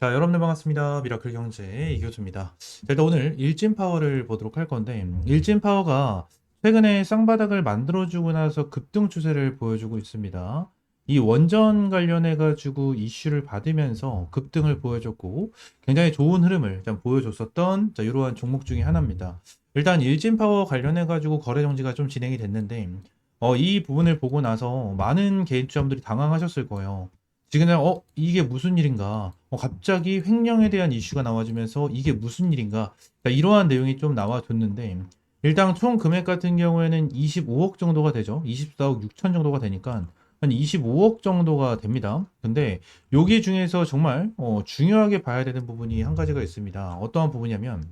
자, 여러분들 반갑습니다. 미라클 경제 이교수입니다. 자, 일단 오늘 일진 파워를 보도록 할 건데, 일진 파워가 최근에 쌍바닥을 만들어주고 나서 급등 추세를 보여주고 있습니다. 이 원전 관련해가지고 이슈를 받으면서 급등을 보여줬고, 굉장히 좋은 흐름을 보여줬었던, 자, 이러한 종목 중에 하나입니다. 일단 일진 파워 관련해가지고 거래 정지가 좀 진행이 됐는데, 어, 이 부분을 보고 나서 많은 개인 투자자분들이 당황하셨을 거예요. 지금 어 이게 무슨 일인가? 어, 갑자기 횡령에 대한 이슈가 나와주면서 이게 무슨 일인가? 자, 이러한 내용이 좀 나와줬는데 일단 총 금액 같은 경우에는 25억 정도가 되죠. 24억 6천 정도가 되니까 한 25억 정도가 됩니다. 근데 여기 중에서 정말 어, 중요하게 봐야 되는 부분이 한 가지가 있습니다. 어떠한 부분이냐면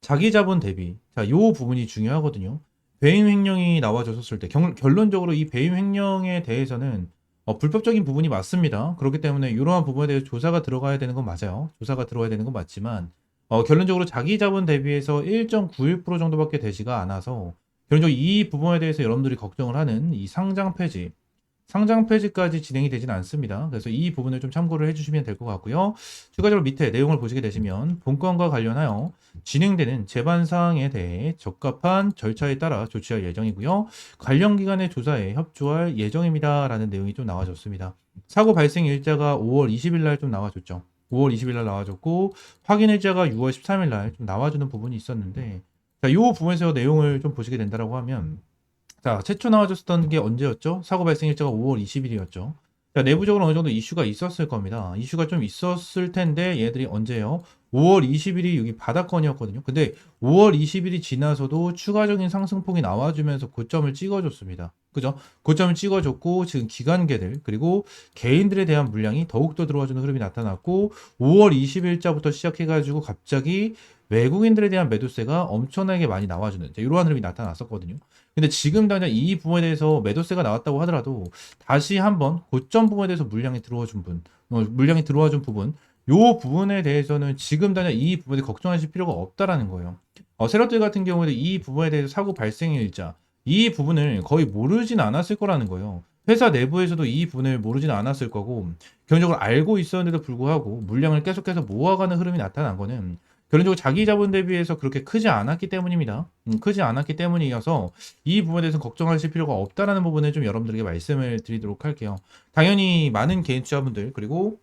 자기 자본 대비 자, 요 부분이 중요하거든요. 배임 횡령이 나와줬을 때 결, 결론적으로 이 배임 횡령에 대해서는 어, 불법적인 부분이 맞습니다. 그렇기 때문에 이러한 부분에 대해서 조사가 들어가야 되는 건 맞아요. 조사가 들어가야 되는 건 맞지만 어, 결론적으로 자기 자본 대비해서 1.91% 정도밖에 되지가 않아서 결론적으로 이 부분에 대해서 여러분들이 걱정을 하는 이 상장 폐지 상장 폐지까지 진행이 되진 않습니다. 그래서 이 부분을 좀 참고를 해주시면 될 것 같고요. 추가적으로 밑에 내용을 보시게 되시면 본건과 관련하여 진행되는 재반 사항에 대해 적합한 절차에 따라 조치할 예정이고요. 관련 기관의 조사에 협조할 예정입니다라는 내용이 좀 나와줬습니다. 사고 발생 일자가 5월 20일 날 좀 나와줬죠. 5월 20일 날 나와줬고 확인 일자가 6월 13일 날 좀 나와주는 부분이 있었는데 자, 이 부분에서 내용을 좀 보시게 된다라고 하면 자, 최초 나와줬던 게 언제였죠? 사고 발생 일자가 5월 20일이었죠. 자, 내부적으로 어느 정도 이슈가 있었을 겁니다. 이슈가 좀 있었을 텐데 얘들이 언제요? 5월 20일이 여기 바닥권이었거든요. 근데 5월 20일이 지나서도 추가적인 상승폭이 나와주면서 고점을 찍어줬습니다. 그죠? 고점을 찍어줬고 지금 기관계들 그리고 개인들에 대한 물량이 더욱더 들어와주는 흐름이 나타났고 5월 20일자부터 시작해가지고 갑자기 외국인들에 대한 매도세가 엄청나게 많이 나와주는 이러한 흐름이 나타났었거든요. 근데 지금 당장 이 부분에 대해서 매도세가 나왔다고 하더라도 다시 한번 고점 부분에 대해서 물량이 들어와 준 분, 어, 물량이 들어와 준 부분, 요 부분에 대해서는 지금 당장 이 부분에 걱정하실 필요가 없다라는 거예요. 어, 세력들 같은 경우에도 이 부분에 대해서 사고 발생 일자, 이 부분을 거의 모르진 않았을 거라는 거예요. 회사 내부에서도 이 부분을 모르진 않았을 거고, 기본적으로 알고 있었는데도 불구하고 물량을 계속해서 모아가는 흐름이 나타난 거는 결론적으로 자기 자본 대비해서 그렇게 크지 않았기 때문입니다. 음, 크지 않았기 때문이어서 이 부분에 대해서 걱정하실 필요가 없다라는 부분을 좀 여러분들에게 말씀을 드리도록 할게요. 당연히 많은 개인 투자분들 그리고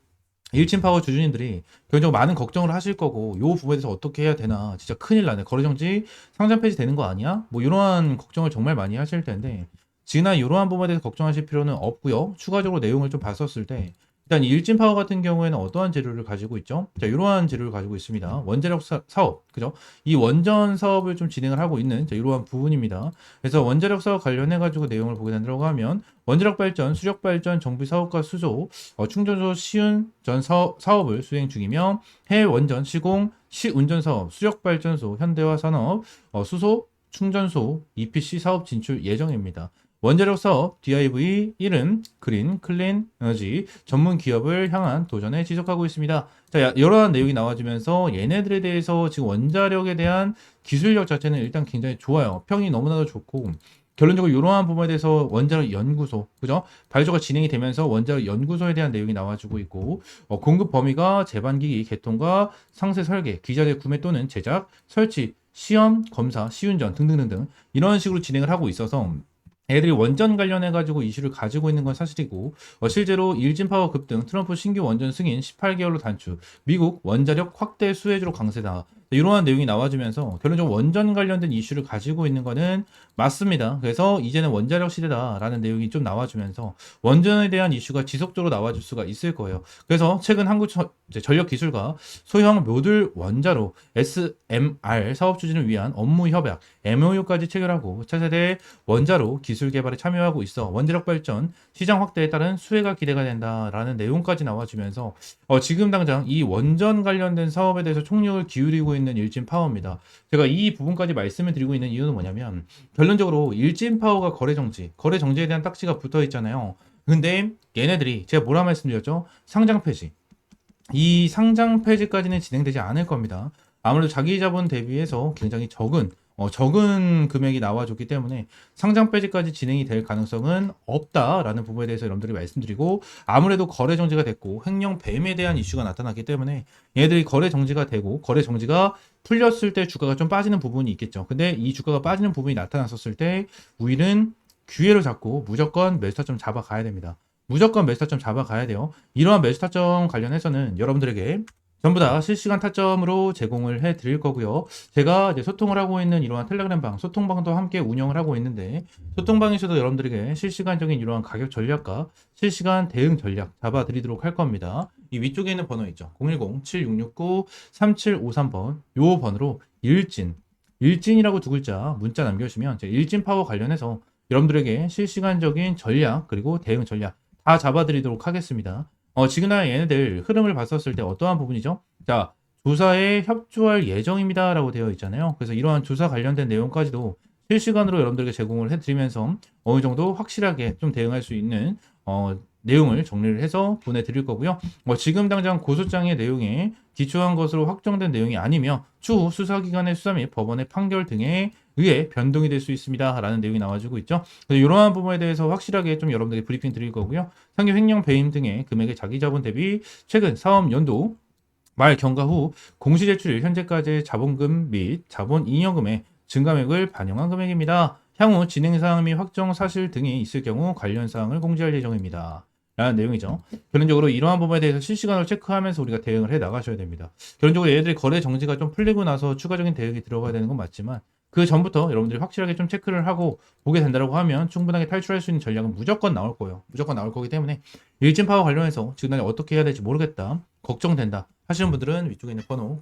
일진 파워 주주님들이 결정적으로 많은 걱정을 하실 거고 요 부분에 대해서 어떻게 해야 되나 진짜 큰일 나네 거래 정지 상장 폐지 되는 거 아니야? 뭐 이러한 걱정을 정말 많이 하실 텐데 지나 이러한 부분에 대해서 걱정하실 필요는 없고요. 추가적으로 내용을 좀 봤었을 때 일단 일진 파워 같은 경우에는 어떠한 재료를 가지고 있죠? 자, 이러한 재료를 가지고 있습니다. 원자력 사, 업 그죠? 이 원전 사업을 좀 진행을 하고 있는 자, 이러한 부분입니다. 그래서 원자력 사업 관련해 가지고 내용을 보게 된다고 하면 원자력 발전, 수력 발전, 정비 사업과 수조, 어, 충전소 시운 전 사업, 사업을 수행 중이며 해외 원전 시공, 시운전 사업, 수력 발전소, 현대화 산업, 어, 수소, 충전소, EPC 사업 진출 예정입니다. 원자력 사업 DIV 이름 그린 클린 에너지 전문 기업을 향한 도전에 지속하고 있습니다. 자, 여러 내용이 나와주면서 얘네들에 대해서 지금 원자력에 대한 기술력 자체는 일단 굉장히 좋아요. 평이 너무나도 좋고 결론적으로 이러한 부분에 대해서 원자력 연구소, 그죠? 발주가 진행이 되면서 원자력 연구소에 대한 내용이 나와주고 있고, 어, 공급 범위가 제반기기 개통과 상세 설계, 기자재 구매 또는 제작, 설치, 시험, 검사, 시운전 등등등등 이런 식으로 진행을 하고 있어서 애들이 원전 관련해 가지고 이슈를 가지고 있는 건 사실이고 어, 실제로 일진 파워 급등, 트럼프 신규 원전 승인 18개월로 단축, 미국 원자력 확대 수혜주로 강세다. 이러한 내용이 나와주면서 결론적으로 원전 관련된 이슈를 가지고 있는 거는 맞습니다. 그래서 이제는 원자력 시대다라는 내용이 좀 나와주면서 원전에 대한 이슈가 지속적으로 나와줄 수가 있을 거예요. 그래서 최근 한국 전력 기술과 소형 모듈 원자로 SMR 사업 추진을 위한 업무 협약 MOU까지 체결하고 차세대 원자로 기술 개발에 참여하고 있어 원자력 발전 시장 확대에 따른 수혜가 기대가 된다라는 내용까지 나와주면서 어, 지금 당장 이 원전 관련된 사업에 대해서 총력을 기울이고 있는 일진 파워입니다. 제가 이 부분까지 말씀을 드리고 있는 이유는 뭐냐면 결론적으로 일진 파워가 거래 정지, 거래 정지에 대한 딱지가 붙어 있잖아요. 근데 얘네들이 제가 뭐라 말씀드렸죠? 상장 폐지. 이 상장 폐지까지는 진행되지 않을 겁니다. 아무래도 자기 자본 대비해서 굉장히 적은 어, 적은 금액이 나와줬기 때문에 상장 폐지까지 진행이 될 가능성은 없다라는 부분에 대해서 여러분들이 말씀드리고 아무래도 거래 정지가 됐고 횡령 뱀에 대한 이슈가 나타났기 때문에 얘들이 거래 정지가 되고 거래 정지가 풀렸을 때 주가가 좀 빠지는 부분이 있겠죠. 근데 이 주가가 빠지는 부분이 나타났었을 때 우리는 기회를 잡고 무조건 매수타점 잡아가야 됩니다. 무조건 매수타점 잡아가야 돼요. 이러한 매수타점 관련해서는 여러분들에게 전부 다 실시간 타점으로 제공을 해 드릴 거고요. 제가 이제 소통을 하고 있는 이러한 텔레그램방, 소통방도 함께 운영을 하고 있는데, 소통방에서도 여러분들에게 실시간적인 이러한 가격 전략과 실시간 대응 전략 잡아 드리도록 할 겁니다. 이 위쪽에 있는 번호 있죠. 010-7669-3753번. 요 번호로 일진, 일진이라고 두 글자 문자 남겨주시면 제가 일진 파워 관련해서 여러분들에게 실시간적인 전략, 그리고 대응 전략 다 잡아 드리도록 하겠습니다. 어, 지금나 얘네들 흐름을 봤었을 때 어떠한 부분이죠? 자, 조사에 협조할 예정입니다 라고 되어 있잖아요. 그래서 이러한 조사 관련된 내용까지도 실시간으로 여러분들에게 제공을 해드리면서 어느 정도 확실하게 좀 대응할 수 있는 어, 내용을 정리를 해서 보내드릴 거고요. 뭐 지금 당장 고소장의 내용에 기초한 것으로 확정된 내용이 아니며 추후 수사기관의 수사 및 법원의 판결 등에 의해 변동이 될 수 있습니다 라는 내용이 나와주고 있죠. 그래서 이러한 부분에 대해서 확실하게 좀 여러분들에게 브리핑 드릴 거고요. 상기 횡령 배임 등의 금액의 자기 자본 대비 최근 사업 연도 말 경과 후 공시제출일 현재까지의 자본금 및 자본 잉여금의 증감액을 반영한 금액입니다. 향후 진행 사항 및 확정 사실 등이 있을 경우 관련 사항을 공지할 예정입니다. 라는 내용이죠. 결론적으로 이러한 부분에 대해서 실시간으로 체크하면서 우리가 대응을 해 나가셔야 됩니다. 결론적으로 얘들이 거래 정지가 좀 풀리고 나서 추가적인 대응이 들어가야 되는 건 맞지만 그 전부터 여러분들이 확실하게 좀 체크를 하고 보게 된다고 하면 충분하게 탈출할 수 있는 전략은 무조건 나올 거예요. 무조건 나올 거기 때문에 일진 파워 관련해서 지금 날 어떻게 해야 될지 모르겠다. 걱정된다. 하시는 분들은 위쪽에 있는 번호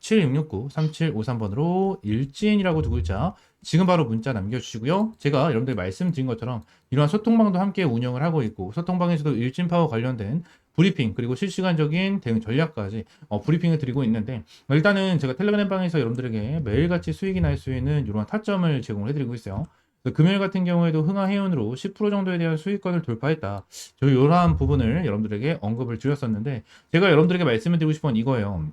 010-7669-3753번으로 일진이라고 두 글자 지금 바로 문자 남겨주시고요. 제가 여러분들 말씀드린 것처럼 이러한 소통방도 함께 운영을 하고 있고 소통방에서도 일진 파워 관련된 브리핑 그리고 실시간적인 대응 전략까지 어, 브리핑을 드리고 있는데 일단은 제가 텔레그램 방에서 여러분들에게 매일같이 수익이 날 수 있는 이러한 타점을 제공을 해드리고 있어요. 금요일 같은 경우에도 흥하해운으로 10% 정도에 대한 수익권을 돌파했다. 저 이러한 부분을 여러분들에게 언급을 드렸었는데 제가 여러분들에게 말씀을 드리고 싶은 건 이거예요.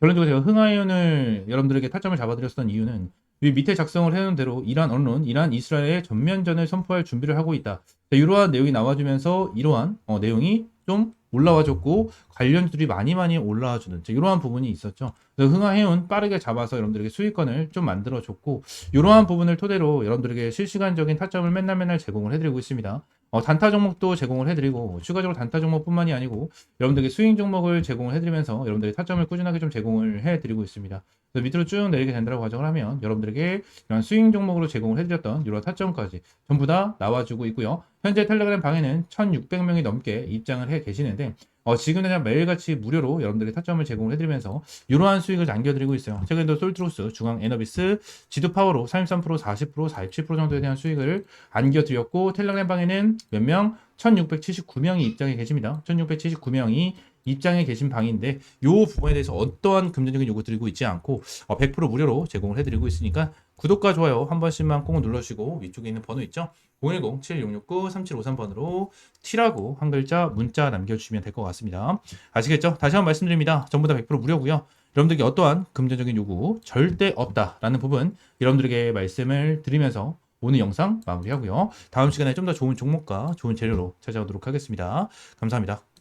결론적으로 제가 흥하해운을 여러분들에게 타점을 잡아드렸던 이유는 이 밑에 작성을 해놓은 대로 이란 언론, 이란 이스라엘의 전면전을 선포할 준비를 하고 있다. 이러한 내용이 나와주면서 이러한 어, 내용이 좀 올라와줬고 관련주들이 많이 많이 올라와주는 이러한 부분이 있었죠. 흥하해운 빠르게 잡아서 여러분들에게 수익권을 좀 만들어줬고 이러한 부분을 토대로 여러분들에게 실시간적인 타점을 맨날 맨날 제공을 해드리고 있습니다. 어, 단타 종목도 제공을 해드리고 추가적으로 단타 종목뿐만이 아니고 여러분들에게 스윙 종목을 제공을 해드리면서 여러분들의 타점을 꾸준하게 좀 제공을 해드리고 있습니다. 밑으로 쭉 내리게 된다고 가정을 하면 여러분들에게 이런 스윙 종목으로 제공을 해드렸던 이런 타점까지 전부 다 나와주고 있고요. 현재 텔레그램 방에는 1,600명이 넘게 입장을 해 계시는데 어, 지금 그냥 매일같이 무료로 여러분들의 타점을 제공을 해드리면서 이러한 수익을 남겨드리고 있어요. 최근에도 솔트로스, 중앙 에너비스, 지도 파워로 33%, 40%, 47% 정도에 대한 수익을 안겨드렸고 텔레그램 방에는 몇 명? 1679명이 입장해 계십니다. 1679명이 입장에 계신 방인데 요 부분에 대해서 어떠한 금전적인 요구 드리고 있지 않고 어, 100% 무료로 제공을 해드리고 있으니까 구독과 좋아요 한 번씩만 꼭 눌러주시고 위쪽에 있는 번호 있죠? 010-7669-3753번으로 T라고 한 글자 문자 남겨주시면 될 것 같습니다. 아시겠죠? 다시 한번 말씀드립니다. 전부 다 100% 무료고요. 여러분들에게 어떠한 금전적인 요구 절대 없다라는 부분 여러분들에게 말씀을 드리면서 오늘 영상 마무리하고요. 다음 시간에 좀 더 좋은 종목과 좋은 재료로 찾아오도록 하겠습니다. 감사합니다.